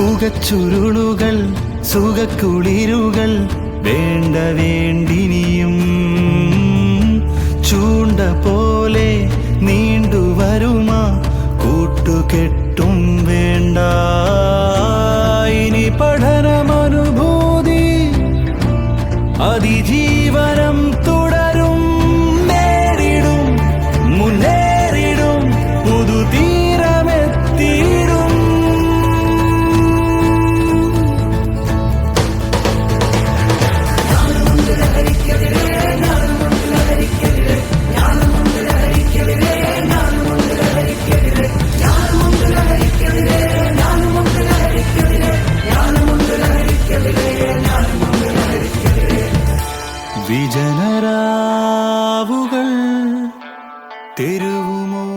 ചുരുളുകൾ സുഖക്കുളിരുകൾ വേണ്ട വേണ്ടിനിയും ചൂണ്ട പോലെ നീണ്ടുവരുമാ കൂട്ടുകെട്ടും വേണ്ട. ഇനി പഠനമനുഭൂതി അതിജീവനം തുടരും വിജനരാവുകൾ തെരുവുമോലകൾ.